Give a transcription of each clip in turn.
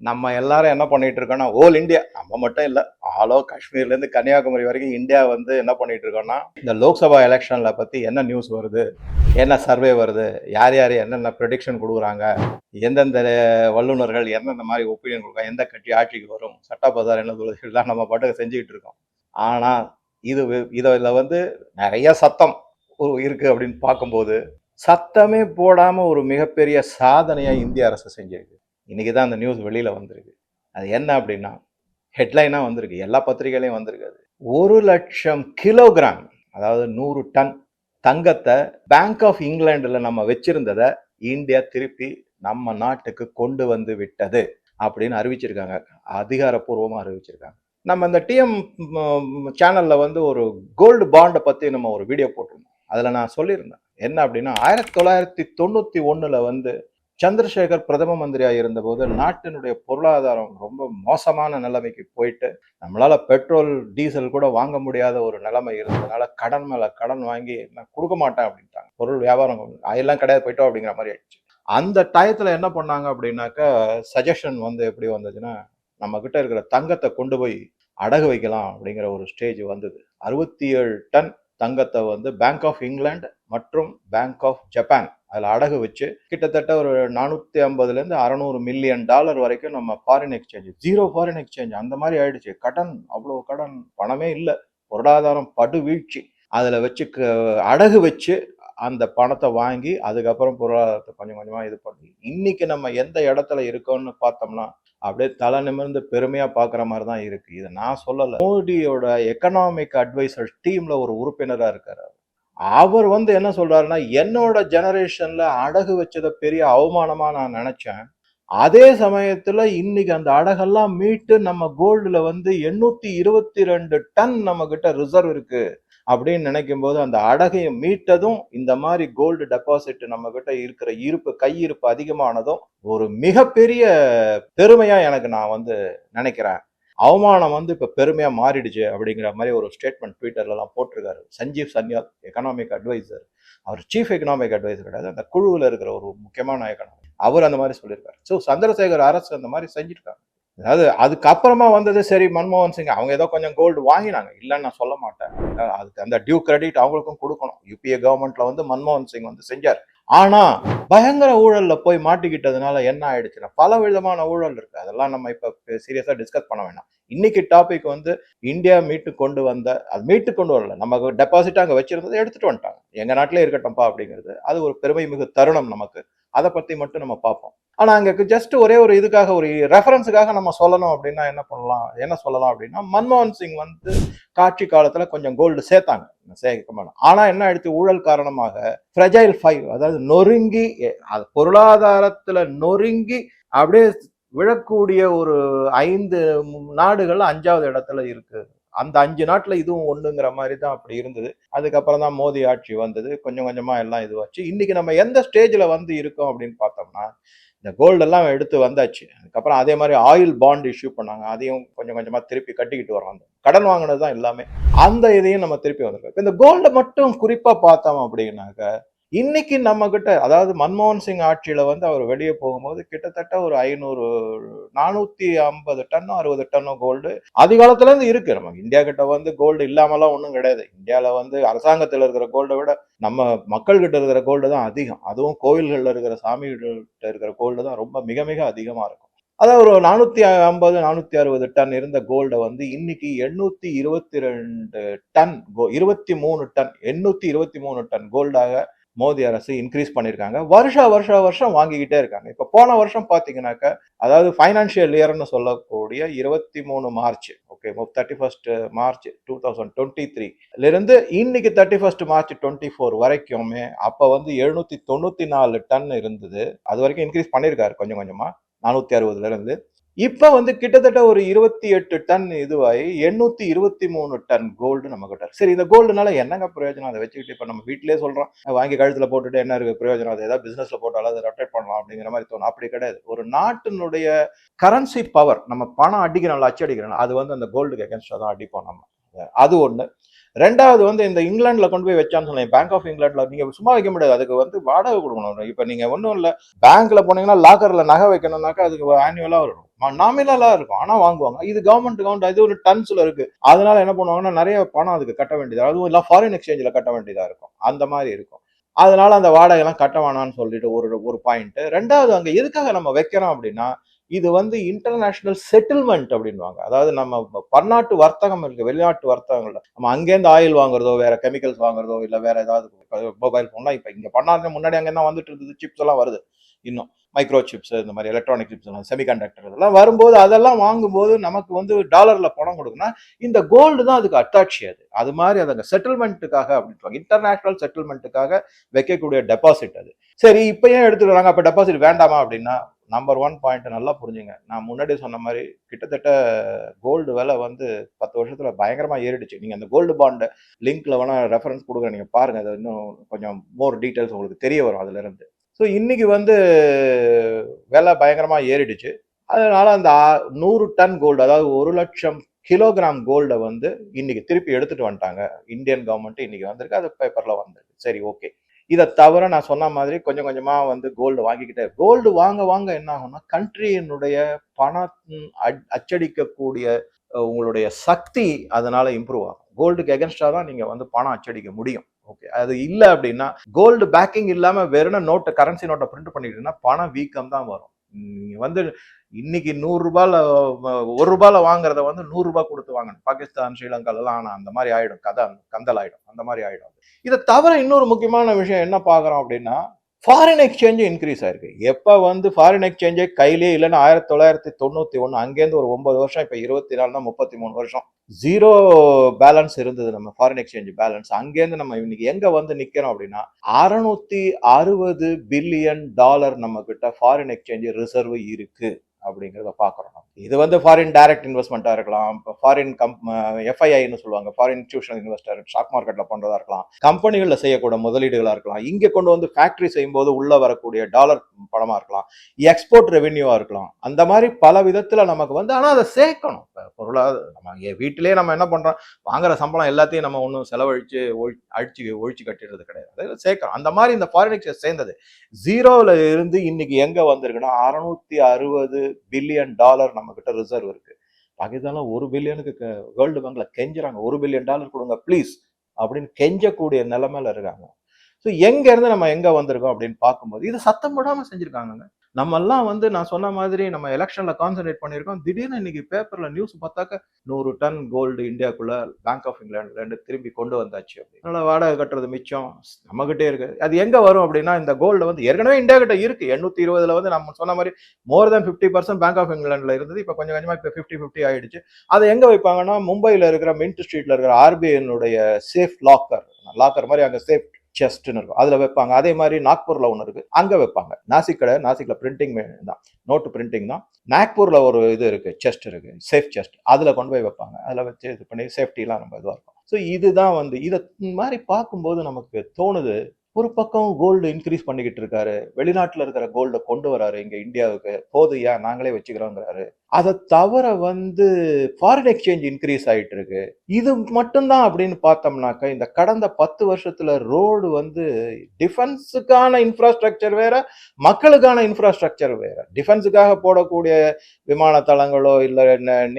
நம்ம எல்லாரும் என்ன பண்ணிட்டு இருக்கோம்னா ஓல் இந்தியா நம்ம மட்டும் இல்லை ஆலோ காஷ்மீர்ல இருந்து கன்னியாகுமரி வரைக்கும் இந்தியா வந்து என்ன பண்ணிட்டு இருக்கோம்னா இந்த லோக்சபா எலெக்ஷன்ல பத்தி என்ன நியூஸ் வருது என்ன சர்வே வருது யார் யார் என்னென்ன ப்ரெடிக்ஷன் கொடுக்குறாங்க எந்தெந்த வல்லுநர்கள் எந்தெந்த மாதிரி ஒப்பீனியன் கொடுக்காங்க எந்த கட்சி ஆட்சிக்கு வரும் சட்டப்பதார் என்ன சொல்லுது நம்ம பாட்டுக்கு செஞ்சுக்கிட்டு இருக்கோம். ஆனால் இது இதில் வந்து நிறைய சத்தம் இருக்குது இருக்கு அப்படின்னு பார்க்கும்போது சத்தமே போடாமல் ஒரு மிகப்பெரிய சாதனையாக இந்திய அரசு செஞ்சிருக்கு. இன்றைக்கி தான் அந்த நியூஸ் வெளியில் வந்திருக்கு. அது என்ன அப்படின்னா ஹெட்லைனாக வந்திருக்கு. எல்லா பத்திரிகையிலையும் வந்திருக்கு அது ஒரு லட்சம் கிலோகிராம் அதாவது நூறு டன் தங்கத்தை பேங்க் ஆஃப் இங்கிலாண்டில் நம்ம வச்சிருந்ததை இந்தியா திருப்பி நம்ம நாட்டுக்கு கொண்டு வந்து விட்டது அப்படின்னு அறிவிச்சிருக்காங்க. அதிகாரப்பூர்வமாக அறிவிச்சிருக்காங்க. நம்ம இந்த டிஎம் சேனலில் வந்து ஒரு கோல்டு பாண்டை பற்றி நம்ம ஒரு வீடியோ போட்டிருந்தோம். அதில் நான் சொல்லியிருந்தேன். என்ன அப்படின்னா ஆயிரத்தி தொள்ளாயிரத்தி தொண்ணூற்றி ஒன்றில் வந்து சந்திரசேகர் பிரதம மந்திரியாக இருந்தபோது நாட்டினுடைய பொருளாதாரம் ரொம்ப மோசமான நிலைமைக்கு போயிட்டு நம்மளால பெட்ரோல் டீசல் கூட வாங்க முடியாத ஒரு நிலைமை இருந்ததுனால கடன் மேல கடன் வாங்கி நான் கொடுக்க மாட்டேன் அப்படின்ட்டாங்க. பொருள் வியாபாரம் அதெல்லாம் கிடையாது போயிட்டோம் அப்படிங்கிற மாதிரி ஆயிடுச்சு. அந்த டயத்துல என்ன பண்ணாங்க அப்படின்னாக்கா சஜஷன் வந்து எப்படி வந்ததுன்னா நம்ம கிட்ட இருக்கிற தங்கத்தை கொண்டு போய் அடகு வைக்கலாம் அப்படிங்கிற ஒரு ஸ்டேஜ் வந்தது. அறுபத்தி ஏழு டன் தங்கத்தை வந்து பேங்க் ஆஃப் இங்கிலாந்து மற்றும் பேங்க் ஆஃப் ஜப்பான் அதில் அடகு வச்சு கிட்டத்தட்ட ஒரு நானூற்றி ஐம்பதுலேருந்து அறநூறு மில்லியன் டாலர் வரைக்கும் நம்ம foreign exchange zero foreign exchange அந்த மாதிரி ஆயிடுச்சு. கடன் அவ்வளோ கடன் பணமே இல்லை. பொருளாதாரம் படு வீழ்ச்சி அதில் வச்சு க- அடகு வச்சு அந்த பணத்தை வாங்கி அதுக்கப்புறம் பொருளாதாரத்தை கொஞ்சம் கொஞ்சமாக இது பண்ணி இன்னைக்கு நம்ம எந்த இடத்துல இருக்கோம்னு பார்த்தோம்னா அப்படியே தலை நிமிர்ந்து பெருமையாக பார்க்குற மாதிரி தான் இருக்குது இதை நான் சொல்லலை. மோடியோட எக்கனாமிக் அட்வைசர் டீமில் ஒரு உறுப்பினராக இருக்கார் அவர். வந்து என்ன சொல்றாருன்னா என்னோட ஜெனரேஷன்ல அடகு வச்சதை பெரிய அவமானமா நான் நினைச்சேன் அதே சமயத்துல இன்னைக்கு அந்த அடகெல்லாம் மீட்டு நம்ம கோல்டுல வந்து எண்ணூத்தி இருபத்தி ரெண்டு டன் நம்ம கிட்ட ரிசர்வ் இருக்கு அப்படின்னு நினைக்கும் போது அந்த அடகையை மீட்டதும் இந்த மாதிரி கோல்டு டெபாசிட் நம்ம கிட்ட இருக்கிற இருப்பு கையிருப்பு அதிகமானதும் ஒரு மிகப்பெரிய பெருமையா எனக்கு நான் வந்து நினைக்கிறேன் அவமானம் வந்து இப்ப பெருமையா மாறிடுச்சு அப்படிங்கிற மாதிரி ஒரு ஸ்டேட்மெண்ட் ட்விட்டர்ல எல்லாம் போட்டிருக்காரு. சஞ்சீவ் சன்யால் எக்கனாமிக் அட்வைசர் அவர் சீஃப் எக்கனாமிக் அட்வைசர் கிடையாது. அந்த குழுவில் இருக்கிற ஒரு முக்கியமான எக்கனாமிக் அவர் அந்த மாதிரி சொல்லியிருக்காரு. ஸோ சந்திரசேகர் அரசு அந்த மாதிரி செஞ்சுருக்காங்க. அதாவது அதுக்கப்புறமா வந்தது சரி மன்மோகன் சிங். அவங்க ஏதோ கொஞ்சம் கோல்டு வாங்கினாங்க. இல்லைன்னு நான் சொல்ல மாட்டேன். அதுக்கு அந்த டியூ கிரெடிட் அவங்களுக்கும் கொடுக்கணும். யூபிஏ கவர்மெண்ட்ல வந்து மன்மோகன் சிங் வந்து செஞ்சார். ஆனா பயங்கர ஊழல்ல போய் மாட்டிக்கிட்டதுனால என்ன ஆயிடுச்சுன்னா பல விதமான ஊழல் இருக்கு. அதெல்லாம் நம்ம இப்ப சீரியஸா டிஸ்கஸ் பண்ண வேணாம். இன்னைக்கு டாபிக் வந்து இந்தியா மீட்டு கொண்டு வந்த அது மீட்டு கொண்டு வரல. நம்ம டெபாசிட் அங்கே வச்சிருந்ததை எடுத்துட்டு வந்துட்டாங்க. எங்க நாட்டிலே இருக்கட்டும்ப்பா அப்படிங்கிறது. அது ஒரு பெருமை மிகு தருணம் நமக்கு. அதை பத்தி மட்டும் நம்ம பார்ப்போம். ஆனா அங்க ஜஸ்ட் ஒரே ஒரு இதுக்காக ஒரு ரெஃபரன்ஸுக்காக நம்ம சொல்லணும் அப்படின்னா என்ன பண்ணலாம்? என்ன சொல்லலாம் அப்படின்னா மன்மோகன் சிங் வந்து காட்சி காலத்துல கொஞ்சம் கோல்டு சேர்த்தாங்க. சேகரிக்க மாட்டோம் ஆனா என்ன ஆயிடுச்சு? ஊழல் காரணமாக ஃப்ரெஜைல் ஃபைவ் அதாவது நொறுங்கி அது பொருளாதாரத்துல நொறுங்கி அப்படியே விழக்கூடிய ஒரு ஐந்து நாடுகள் அஞ்சாவது இடத்துல இருக்கு. அந்த அஞ்சு நாட்டில் இதுவும் ஒன்றுங்கிற மாதிரி தான் அப்படி இருந்தது. அதுக்கப்புறம் தான் மோடி ஆட்சி வந்தது. கொஞ்சம் கொஞ்சமாக எல்லாம் இதுவாச்சு இன்னைக்கு நம்ம எந்த ஸ்டேஜில் வந்து இருக்கோம் அப்படின்னு பார்த்தோம்னா இந்த கோல்டெல்லாம் எடுத்து வந்தாச்சு. அதுக்கப்புறம் அதே மாதிரி ஆயில் பாண்ட் இஷ்யூ பண்ணாங்க. அதையும் கொஞ்சம் கொஞ்சமாக திருப்பி கட்டிக்கிட்டு வரோம் கடன் வாங்கினது தான் எல்லாமே. அந்த இதையும் நம்ம திருப்பி வந்திருக்கோம். இந்த கோல்டை மட்டும் குறிப்பாக பார்த்தோம் அப்படின்னாக்க இன்னைக்கு நம்ம கிட்ட அதாவது மன்மோகன் சிங் ஆட்சியில வந்து அவர் வெளியே போகும்போது கிட்டத்தட்ட ஒரு ஐநூறு நானூத்தி ஐம்பது டன்னோ அறுபது டன்னோ கோல்டு அதிகாலத்துல இருந்து இருக்கு. நம்ம இந்தியா கிட்ட வந்து கோல்டு இல்லாமலாம் ஒன்றும் கிடையாது. இந்தியால வந்து அரசாங்கத்துல இருக்கிற கோல்டை விட நம்ம மக்கள் கிட்ட இருக்கிற கோல்டு தான் அதிகம். அதுவும் கோயில்கள்ல இருக்கிற சாமிகிட்ட இருக்கிற கோல்டு தான் ரொம்ப மிக மிக அதிகமா இருக்கும். அதாவது ஒரு நானூத்தி ஐம்பது நானூத்தி அறுபது டன் இருந்த கோல்டை வந்து இன்னைக்கு எண்ணூத்தி இருபத்தி ரெண்டு டன் இருபத்தி மூணு டன் எண்ணூத்தி இருபத்தி மூணு டன் கோல்டாக மோடி அரசு இன்க்ரீஸ் பண்ணியிருக்காங்க. வருஷா வருஷா வருஷம் வாங்கிக்கிட்டே இருக்காங்க. இப்போ போன வருஷம் பார்த்தீங்கன்னாக்க அதாவது ஃபைனான்சியல் இயர்னு சொல்லக்கூடிய இருபத்தி மூணு March okay thirty first March two thousand twenty த்ரீலேருந்து இன்னைக்கு thirty first March twenty four வரைக்குமே அப்போ வந்து எழுநூத்தி தொண்ணூத்தி நாலு டன் இருந்தது. அது வரைக்கும் இன்க்ரீஸ் பண்ணியிருக்காரு கொஞ்சம் கொஞ்சமா. நானூத்தி அறுபதுல இருந்து இப்போ வந்து கிட்டத்தட்ட ஒரு இருபத்தி எட்டு டன் இதுவாகி எண்ணூத்தி இருபத்தி மூணு டன் கோல்டு நம்ம கிட்ட சரி இந்த கோல்டுனால என்னங்க பிரயோஜனம்? அதை வச்சுக்கிட்டு இப்போ நம்ம வீட்டிலேயே சொல்றோம். வாங்கி கழுத்துல போட்டுட்டு என்ன இருக்கு பிரயோஜனம்? அதை ஏதாவது பிசினஸ்ல போட்டாலும் அதை ரொட்டேட் பண்ணலாம் அப்படிங்கிற மாதிரி தோணும். அப்படி கிடையாது. ஒரு நாட்டினுடைய கரன்சி பவர் நம்ம பணம் அடிக்கிறோம்ல அச்சு அடிக்கிறோம் அது வந்து அந்த கோல்டுக்கு அகேன்ஸ்டா தான் அடிப்போம் நம்ம. அது ஒண்ணு. ரெண்டாவது வந்து இந்த இங்கிலாந்துல கொண்டு போய் வச்சான்னு சொன்னேன். பேங்க் ஆஃப் இங்கிலாந்துல நீங்க சும்மா வைக்க முடியாது. அதுக்கு வந்து வாடகை கொடுக்கணும். இப்ப நீங்க ஒன்றும் இல்லை. பேங்க்ல போனீங்கன்னா லாக்கர்ல நகை வைக்கணும்னாக்கா அதுக்கு ஆனுவலா வரும். நாமினலா இருக்கும். ஆனா வாங்குவாங்க. இது கவர்மெண்ட் கவுண்ட் இது ஒரு டன்ஸ்ல இருக்கு. அதனால என்ன பண்ணுவாங்கன்னா நிறைய பணம் அதுக்கு கட்ட வேண்டியதாக அதுவும் இல்லை ஃபாரின் எக்ஸ்சேஞ்சில் கட்ட வேண்டியதாக இருக்கும். அந்த மாதிரி இருக்கும். அதனால அந்த வாடகைலாம் கட்ட வேணாம்னு சொல்லிட்டு ஒரு ஒரு பாயிண்ட் ரெண்டாவது அங்கே எதுக்காக நம்ம வைக்கிறோம் அப்படின்னா இது வந்து இன்டர்நேஷனல் செட்டில்மெண்ட் அப்படின்வாங்க அதாவது நம்ம பன்னாட்டு வர்த்தகம் இருக்கு வெளிநாட்டு வர்த்தகங்கள்ல. நம்ம அங்கேருந்து ஆயில் வாங்குறதோ வேற கெமிக்கல்ஸ் வாங்குறதோ இல்லை வேற ஏதாவது மொபைல் போன்லாம் இப்போ இங்கே பண்ணாத முன்னாடி அங்கே தான் வந்துட்டு இருந்தது. சிப்ஸ் எல்லாம் வருது. இன்னும் மைக்ரோ சிப்ஸ் இந்த மாதிரி எலக்ட்ரானிக் சிப்ஸ் எல்லாம் செமிகண்டக்டர் இதெல்லாம் வரும்போது அதெல்லாம் வாங்கும்போது நமக்கு வந்து டாலரில் பணம் கொடுக்கணும் இந்த கோல்டு தான் அதுக்கு அட்டாட்சி அது. அது மாதிரி அதுங்க செட்டில்மெண்ட்டுக்காக அப்படின்ட்டு இன்டர்நேஷனல் செட்டில்மெண்ட்டுக்காக வைக்கக்கூடிய டெபாசிட் அது. சரி இப்போ ஏன் எடுத்துக்கிறாங்க? அப்போ டெபாசிட் வேண்டாமா அப்படின்னா நம்பர் ஒன் பாயிண்ட் நல்லா புரிஞ்சுங்க. நான் முன்னாடி சொன்ன மாதிரி கிட்டத்தட்ட கோல்டு விலை வந்து பத்து வருஷத்தில் பயங்கரமாக ஏறிடுச்சு. நீங்கள் அந்த கோல்டு பாண்டை லிங்க்ல வேணால் ரெஃபரன்ஸ் கொடுக்குறேன் நீங்கள் பாருங்கள் அது இன்னும் கொஞ்சம் மோர் டீட்டெயில்ஸ் உங்களுக்கு தெரிய வரும் அதுலேருந்து ஸோ இன்னைக்கு வந்து விலை பயங்கரமாக ஏறிடுச்சு. அதனால அந்த நூறு டன் கோல்டு அதாவது ஒரு லட்சம் கிலோகிராம் கோல்டை வந்து இன்னைக்கு திருப்பி எடுத்துட்டு வந்துட்டாங்க. இந்தியன் கவர்மெண்ட் இன்னைக்கு வந்திருக்கு. அது பேப்பர்ல வந்திருக்கு. சரி ஓகே இதை தவிர நான் சொன்ன மாதிரி கொஞ்சம் கொஞ்சமாக வந்து கோல்டு வாங்கிக்கிட்டே கோல்டு வாங்க வாங்க என்ன ஆகும்னா கண்ட்ரியினுடைய பணம் அச்சடிக்கக்கூடிய உங்களுடைய சக்தி அதனால இம்ப்ரூவ் ஆகும். கோல்டுக்கு எகென்ஸ்டாக தான் நீங்கள் வந்து பணம் அச்சடிக்க முடியும். ஓகே அது இல்ல அப்படின்னா கோல்டு பேக்கிங் இல்லாம வெறும் நோட்டை கரன்சி நோட்டை பிரிண்ட் பண்ணிட்டீங்கன்னா பணம் வீக்கம் தான் வரும். நீங்க வந்து இன்னைக்கு நூறுரூபால ஒரு ரூபால வாங்குறத வந்து நூறுரூபா கொடுத்து வாங்கணும். பாகிஸ்தான் ஸ்ரீலங்காலெல்லாம் எல்லாம் ஆனா அந்த மாதிரி ஆயிடும். கதை கந்தல் ஆயிடும். அந்த மாதிரி ஆயிடும் இதை தவிர இன்னொரு முக்கியமான விஷயம் என்ன பார்க்குறோம் அப்படின்னா ஃபாரின் எக்ஸ்சேஞ்சு இன்க்ரீஸ் ஆயிருக்கு. எப்போ வந்து ஃபாரின் எக்ஸ்சேஞ்சே கையிலே இல்லைன்னா ஆயிரத்தி தொள்ளாயிரத்தி தொண்ணூற்றி ஒன்று அங்கேருந்து ஒரு ஒன்பது வருஷம் இப்போ இருபத்தி நாலுனா முப்பத்தி மூணு வருஷம். ஜீரோ பேலன்ஸ் இருந்தது நம்ம ஃபாரின் எக்ஸ்சேஞ்ச் பேலன்ஸ் அங்கேருந்து நம்ம இன்னைக்கு எங்க வந்து நிக்கிறோம் அப்படின்னா அறுநூத்தி அறுபது பில்லியன் டாலர் நம்ம கிட்ட ஃபாரின் எக்ஸ்சேஞ்ச் ரிசர்வ் இருக்கு. அப்படிங்கிறத பார்க்குறோம் இது வந்து ஃபாரின் டைரக்ட் இன்வெஸ்ட்மெண்ட்டாக இருக்கலாம். ஃபாரின் கம் எஃப்ஐஐன்னு சொல்லுவாங்க. ஃபாரின் இன்ஸ்டியூஷனல் இன்வெஸ்டர் ஸ்டாக் மார்க்கெட்டில் பண்ணுறதா இருக்கலாம். கம்பெனிகளில் செய்யக்கூடிய முதலீடுகளாக இருக்கலாம். இங்கே கொண்டு வந்து ஃபேக்ட்ரி செய்யும்போது உள்ளே வரக்கூடிய டாலர் பணமாக இருக்கலாம். எக்ஸ்போர்ட் ரெவென்யூவாக இருக்கலாம். அந்த மாதிரி பல விதத்தில் நமக்கு வந்து ஆனால் அதை சேர்க்கணும். இப்போ பொருளாக நம்ம இங்க வீட்டிலேயே நம்ம என்ன பண்ணுறோம் வாங்குற சம்பளம் எல்லாத்தையும் நம்ம ஒன்றும் செலவழித்து ஒழி அழிச்சு ஒழிச்சு கட்டிடுறது கிடையாது. அதை சேர்க்கணும். அந்த மாதிரி இந்த ஃபாரின் எக்ஸ்சேஞ்ச் சேர்ந்தது. ஜீரோவில் இருந்து இன்னைக்கு எங்கே வந்திருக்குன்னா அறுநூத்தி அறுபது பில்லியன் டாலர் நம்ம கிட்ட ரிசர்வ் இருக்கு. பாகிஸ்தான்ல ஒரு பில்லியனுக்கு வேர்ல்டு பேங்க்ல கெஞ்சுறாங்க. ஒரு பில்லியன் டாலர் கொடுங்க ப்ளீஸ் அப்படின்னு கெஞ்சக்கூடிய நிலைமையில இருக்காங்க. ஸோ எங்க இருந்து நம்ம எங்க வந்திருக்கோம் அப்படின்னு பார்க்கும்போது இது சத்தம் போடாம செஞ்சிருக்காங்க நம்மெல்லாம் வந்து நான் சொன்ன மாதிரி நம்ம எலெக்ஷன்ல கான்சென்ட்ரேட் பண்ணியிருக்கோம். திடீர்னு இன்னைக்கு பேப்பர்ல நியூஸ் பார்த்தாக்க நூறு டன் கோல்டு இந்தியாக்குள்ள பேங்க் ஆஃப் இங்கிலாந்துல இருந்து திரும்பி கொண்டு வந்தாச்சு அப்படின்னு. அதனால வாடகை கட்டுறது மிச்சம். நம்மகிட்டே இருக்கு. அது எங்க வரும் அப்படின்னா இந்த கோல்டு வந்து ஏற்கனவே இந்தியா கிட்ட இருக்கு. எண்ணூத்தி இருபதுல வந்து நம்ம சொன்ன மாதிரி more than fifty percent bank of இங்கிலாந்துல இருந்தது. இப்போ கொஞ்சம் கொஞ்சமா இப்போ ஃபிஃப்டி ஃபிஃப்டி ஆயிடுச்சு. அதை எங்க வைப்பாங்கன்னா மும்பையில இருக்கிற மின்ட் ஸ்ட்ரீட்ல இருக்கிற ஆர்பிஐனுடைய சேஃப் லாக்கர் லாக்கர் மாதிரி அங்க சேஃப் செஸ்ட்னு இருக்கும். அதில் வைப்பாங்க. அதே மாதிரி நாக்பூரில் ஒன்று இருக்குது அங்கே வைப்பாங்க. நாசிக் கடை நாசிக்கில் பிரிண்டிங் தான். நோட்டு பிரிண்டிங் தான். நாக்பூரில் ஒரு இது இருக்குது செஸ்ட் இருக்குது சேஃப் செஸ்ட் அதில் கொண்டு போய் வைப்பாங்க. அதில் வச்சு இது பண்ணி சேஃப்டிலாம் ரொம்ப இதுவாக இருக்கும். ஸோ இதுதான் வந்து இதை மாதிரி பார்க்கும்போது நமக்கு தோணுது ஒரு பக்கம் கோல்டு இன்க்ரீஸ் பண்ணிக்கிட்டு இருக்காரு. வெளிநாட்டில் இருக்கிற கோல்டை கொண்டு வராரு. இங்கே இந்தியாவுக்கு. போதுயா நாங்களே வச்சுக்கிறோங்கிறாரு. அதை தவிர வந்து ஃபாரின் எக்ஸ்சேஞ்ச் இன்க்ரீஸ் ஆகிட்டு இருக்கு இது மட்டும்தான் அப்படின்னு பார்த்தோம்னாக்க இந்த கடந்த பத்து வருஷத்துல ரோடு வந்து டிஃபென்ஸுக்கான இன்ஃப்ராஸ்ட்ரக்சர் வேற மக்களுக்கான இன்ஃப்ராஸ்ட்ரக்சர் வேற. டிஃபென்ஸுக்காக போடக்கூடிய விமான தளங்களோ இல்லை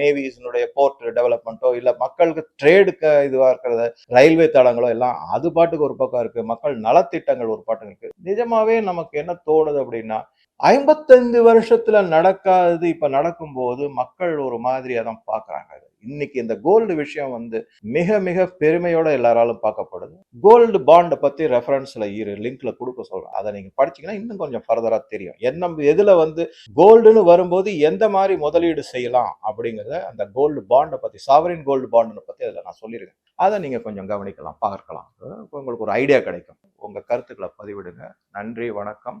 நேவிஸினுடைய போர்ட் டெவலப்மெண்ட்டோ இல்லை மக்களுக்கு ட்ரேடுக்கு இதுவாக இருக்கிறது ரயில்வே தளங்களோ எல்லாம் அது பாட்டுக்கு ஒரு பக்கம் இருக்கு. மக்கள் நலத்திட்டங்கள் ஒரு பாட்டுக்கு இருக்கு. நிஜமாவே நமக்கு என்ன தோணுது அப்படின்னா ஐம்பத்தைந்து வருஷத்துல நடக்காதது இப்ப நடக்கும்போது மக்கள் ஒரு மாதிரியா தான் பாக்குறாங்க. இன்னைக்கு இந்த கோல்டு விஷயம் வந்து மிக மிக பெருமையோட எல்லாராலும் பார்க்கப்படுது. கோல்டு பாண்டை பத்தி ரெஃபரன்ஸ்ல இரு லிங்க்ல கொடுக்க சொல்றேன். அதை நீங்க படிச்சீங்கன்னா இன்னும் கொஞ்சம் ஃபர்தரா தெரியும். என்ன எதுல வந்து கோல்டுன்னு வரும்போது எந்த மாதிரி முதலீடு செய்யலாம் அப்படிங்கறத அந்த கோல்டு பாண்டை பத்தி சாவரின் கோல்டு பாண்டை பத்தி அதுல நான் சொல்லியிருக்கேன். அதை நீங்க கொஞ்சம் கவனிக்கலாம் பார்க்கலாம். உங்களுக்கு ஒரு ஐடியா கிடைக்கும். உங்க கருத்துக்களை பதிவிடுங்க. நன்றி வணக்கம்.